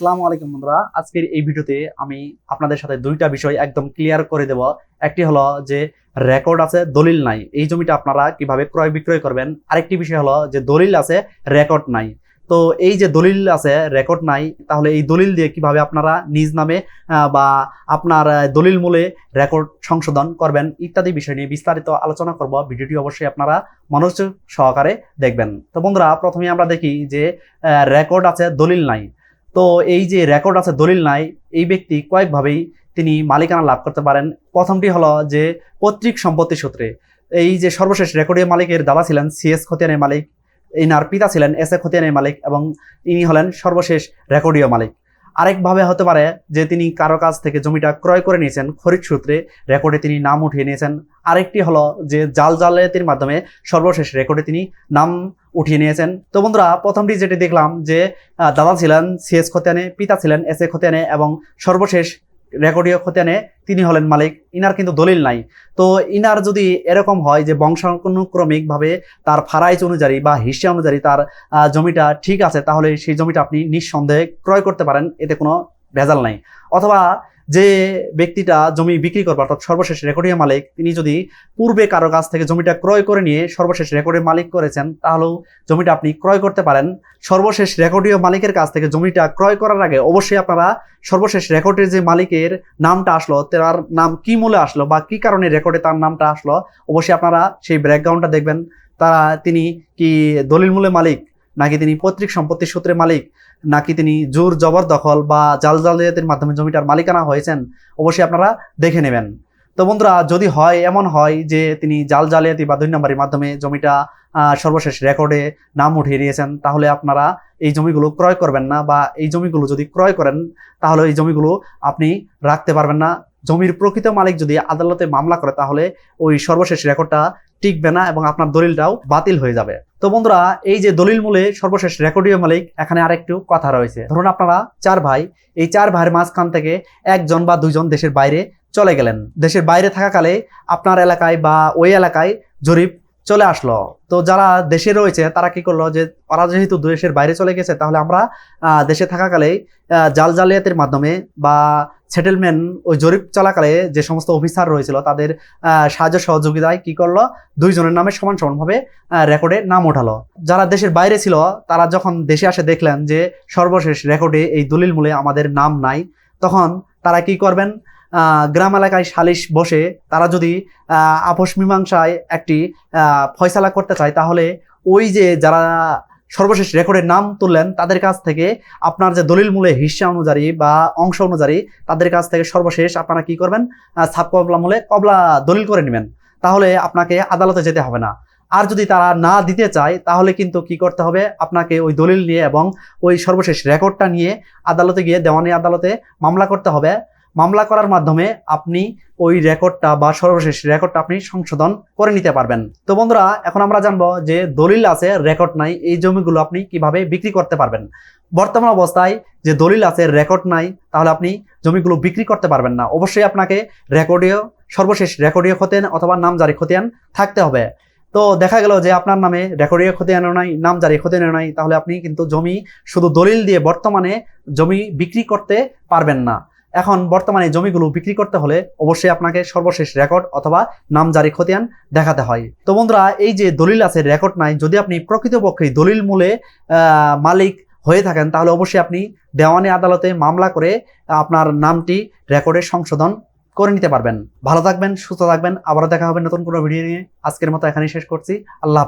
আসসালামু আলাইকুম বন্ধুরা। আজকের এই ভিডিওতে আমি আপনাদের সাথে দুইটা বিষয় একদম ক্লিয়ার করে দেব। একটি হলো যে রেকর্ড আছে, দলিল নাই। এই জমিটা আপনারা কীভাবে ক্রয় বিক্রয় করবেন? আরেকটি বিষয় হলো যে দলিল আছে রেকর্ড নাই। তো এই যে দলিল আছে রেকর্ড নাই, তাহলে এই দলিল দিয়ে কীভাবে আপনারা নিজ নামে বা আপনার দলিল মূলে রেকর্ড সংশোধন করবেন ইত্যাদি বিষয় নিয়ে বিস্তারিত আলোচনা করব। ভিডিওটি অবশ্যই আপনারা মনোযোগ সহকারে দেখবেন। তো বন্ধুরা, প্রথমে আমরা দেখি যে রেকর্ড আছে, দলিল নাই। তো এই যে রেকর্ড আছে, দলিল নাই, এই ব্যক্তি কয়েকভাবেই তিনি মালিকানা লাভ করতে পারেন। প্রথমটি হলো যে পৈতৃক সম্পত্তি সূত্রে। এই যে সর্বশেষ রেকর্ডীয় মালিকের দাদা ছিলেন সিএস খতিয়ানের মালিক, ইনার পিতা ছিলেন এস এ খতিয়ানের মালিক এবং ইনি হলেন সর্বশেষ রেকর্ডীয় মালিক। আরেকভাবে হতে পারে যে তিনি কারও কাছ থেকে জমিটা ক্রয় করে নিয়েছেন। খরিদ সূত্রে রেকর্ডে তিনি নাম উঠিয়ে নিয়েছেন। আরেকটি হলো যে জাল জালিয়াতির মাধ্যমে সর্বশেষ রেকর্ডে তিনি নাম উঠিয়ে নিয়েছেন। তো বন্ধুরা, প্রথমটি যেটি দেখলাম যে দাদা ছিলেন সিএস খতিয়ানে, পিতা ছিলেন, এস এ খতিয়ানে এবং সর্বশেষ রেকর্ডীয় খতিয়ানে তিনি হলেন মালিক, ইনার কিন্তু দলিল নাই। তো ইনার যদি এরকম হয় যে বংশানুক্রমিকভাবে তার ফারাইজ অনুযায়ী বা হিসা অনুযায়ী তার জমিটা ঠিক আছে, তাহলে সেই জমিটা আপনি নিঃসন্দেহে ক্রয় করতে পারেন, এতে কোনো ভেজাল নাই। অথবা যে ব্যক্তিটা জমি বিক্রি করবে, অর্থাৎ সর্বশেষ রেকর্ডীয় মালিক, তিনি যদি পূর্বে কারও কাছ থেকে জমিটা ক্রয় করে নিয়ে সর্বশেষ রেকর্ডের মালিক করেছেন, তাহলেও জমিটা আপনি ক্রয় করতে পারেন। সর্বশেষ রেকর্ডীয় মালিকের কাছ থেকে জমিটা ক্রয় করার আগে অবশ্যই আপনারা সর্বশেষ রেকর্ডের যে মালিকের নামটা আসলো, তার নাম কি মূলে আসলো বা কি কারণে রেকর্ডে তার নামটা আসলো, অবশ্যই আপনারা সেই ব্যাকগ্রাউন্ডটা দেখবেন। তারা, তিনি কি দলিল মূলে মালিক? নাকি তিনি পৈতৃক সম্পত্তির সূত্রে মালিক? নাকি তিনি জোর জবরদখল বা জাল জালিয়াতির মাধ্যমে জমিটার মালিকানা হয়েছেন? অবশ্যই আপনারা দেখে নেবেন। তো বন্ধুরা, যদি হয়, এমন হয় যে তিনি জাল জালিয়াতি বা দুই নম্বরের মাধ্যমে জমিটা সর্বশেষ রেকর্ডে নাম উঠিয়ে নিয়েছেন তাহলে আপনারা এই জমিগুলো ক্রয় করবেন না বা এই জমিগুলো যদি ক্রয় করেন, তাহলে এই জমিগুলো আপনি রাখতে পারবেন না। জমির প্রকৃত মালিক যদি আদালতে মামলা করে, তাহলে ওই সর্বশেষ রেকর্ডটা টিকবে না এবং আপনার দলিলটাও বাতিল হয়ে যাবে। তো বন্ধুরা, এই যে দলিল মূলে সর্বশেষ রেকর্ডীয় মালিক, এখানে আরেকটু কথা রয়েছে। ধরুন আপনারা চার ভাই, এই চার ভাইয়ের মাঝখান থেকে একজন বা দুজন দেশের বাইরে চলে গেলেন। দেশের বাইরে থাকাকালে আপনার এলাকায় বা ওই এলাকায় জরিপ চলে আসলো। তো যারা দেশে রয়েছে তারা কি করল যে ওরা যেহেতু দেশের বাইরে চলে গেছে তাহলে আমরা দেশে থাকাকালে আহ, জাল জালিয়াতের মাধ্যমে বা সেটেলমেন্ট ওই জরিপ চলাকালে যে সমস্ত অফিসার রয়েছিল তাদের সাহায্য সহযোগিতায় কি করল? দুইজনের নামে সমান সমানভাবে রেকর্ডে নাম ওঠালো। যারা দেশের বাইরে ছিল তারা যখন দেশে আসে দেখলেন যে সর্বশেষ রেকর্ডে এই দলিল মূলে আমাদের নাম নাই তখন তারা কি করবেন? গ্রাম এলাকায় সালিশ বসে তারা যদি আপোষ মীমাংসায় একটি ফয়সালা করতে চায়, তাহলে ওই যে যারা সর্বশেষ রেকর্ডের নাম তুললেন, তাদের কাছ থেকে আপনার যে দলিল মূলে হিস্সা অনুযায়ী বা অংশ অনুযায়ী তাদের কাছ থেকে সর্বশেষ আপনারা কি করবেন? সাব কবলা মূলে কবলা দলিল করে নেবেন। তাহলে আপনাকে আদালতে যেতে হবে না। আর যদি তারা না দিতে চায়, তাহলে কিন্তু কি করতে হবে? আপনাকে ওই দলিল নিয়ে এবং ওই সর্বশেষ রেকর্ডটা নিয়ে আদালতে গিয়ে দেওয়ানি আদালতে মামলা করতে হবে। মামলা করার মাধ্যমে আপনি ওই রেকর্ডটা বা সর্বশেষ রেকর্ডটা আপনি সংশোধন করে নিতে পারবেন। তো বন্ধুরা, এখন আমরা জানব যে দলিল আছে, রেকর্ড নাই, এই জমিগুলো আপনি কীভাবে বিক্রি করতে পারবেন। বর্তমান অবস্থায় যে দলিল আছে, রেকর্ড নাই, তাহলে আপনি জমিগুলো বিক্রি করতে পারবেন না। অবশ্যই আপনাকে রেকর্ডীয়, সর্বশেষ রেকর্ডীয় খতিয়ান অথবা নামজারি খতিয়ান থাকতে হবে। তো দেখা গেল যে আপনার নামে রেকর্ডীয় খতিয়ানও নাই, নামজারি খতিয়ানও নাই, তাহলে আপনি কিন্তু জমি শুধু দলিল দিয়ে বর্তমানে জমি বিক্রি করতে পারবেন না। এখন বর্তমানে জমিগুলো বিক্রি করতে হলে অবশ্যই আপনাকে সর্বশেষ রেকর্ড অথবা নামজারি খতিয়ান দেখাতে হয়। তো বন্ধুরা, এই যে দলিল আছে রেকর্ড নাই, যদি আপনি প্রকৃতপক্ষে দলিল মূলে মালিক হয়ে থাকেন, তাহলে অবশ্যই আপনি দেওয়ানি আদালতে মামলা করে আপনার নামটি রেকর্ডে সংশোধন করে নিতে পারবেন। ভালো থাকবেন, সুস্থ থাকবেন, আবারও দেখা হবে নতুন কোনো ভিডিও নিয়ে। আজকের মতো এখানেই শেষ করছি। আল্লাহ হাফেজ।